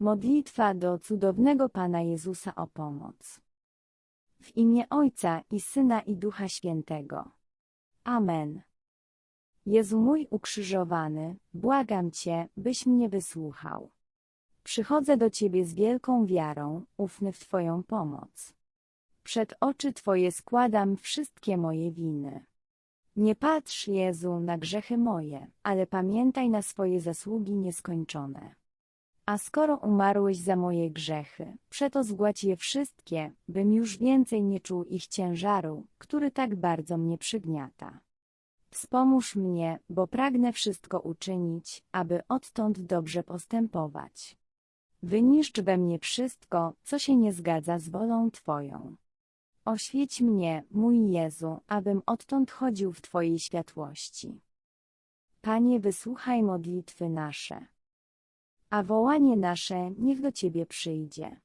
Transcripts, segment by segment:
Modlitwa do cudownego Pana Jezusa o pomoc. W imię Ojca i Syna i Ducha Świętego. Amen. Jezu mój ukrzyżowany, błagam Cię, byś mnie wysłuchał. Przychodzę do Ciebie z wielką wiarą, ufny w Twoją pomoc. Przed oczy Twoje składam wszystkie moje winy. Nie patrz, Jezu, na grzechy moje, ale pamiętaj na swoje zasługi nieskończone. A skoro umarłeś za moje grzechy, przeto zgładź je wszystkie, bym już więcej nie czuł ich ciężaru, który tak bardzo mnie przygniata. Wspomóż mnie, bo pragnę wszystko uczynić, aby odtąd dobrze postępować. Wyniszcz we mnie wszystko, co się nie zgadza z wolą Twoją. Oświeć mnie, mój Jezu, abym odtąd chodził w Twojej światłości. Panie, wysłuchaj modlitwy nasze. A wołanie nasze niech do Ciebie przyjdzie.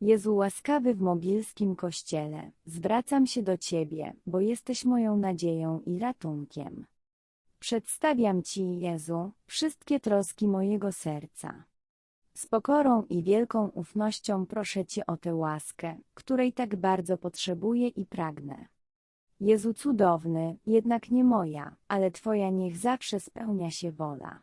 Jezu łaskawy w mogielskim kościele, zwracam się do Ciebie, bo jesteś moją nadzieją i ratunkiem. Przedstawiam Ci, Jezu, wszystkie troski mojego serca. Z pokorą i wielką ufnością proszę Cię o tę łaskę, której tak bardzo potrzebuję i pragnę. Jezu cudowny, jednak nie moja, ale Twoja niech zawsze spełnia się wola.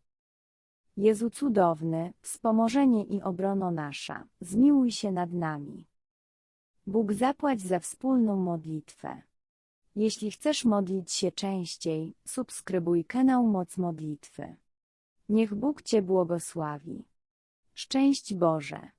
Jezu cudowny, wspomożenie i obrono nasza, zmiłuj się nad nami. Bóg zapłać za wspólną modlitwę. Jeśli chcesz modlić się częściej, subskrybuj kanał Moc Modlitwy. Niech Bóg Cię błogosławi. Szczęść Boże.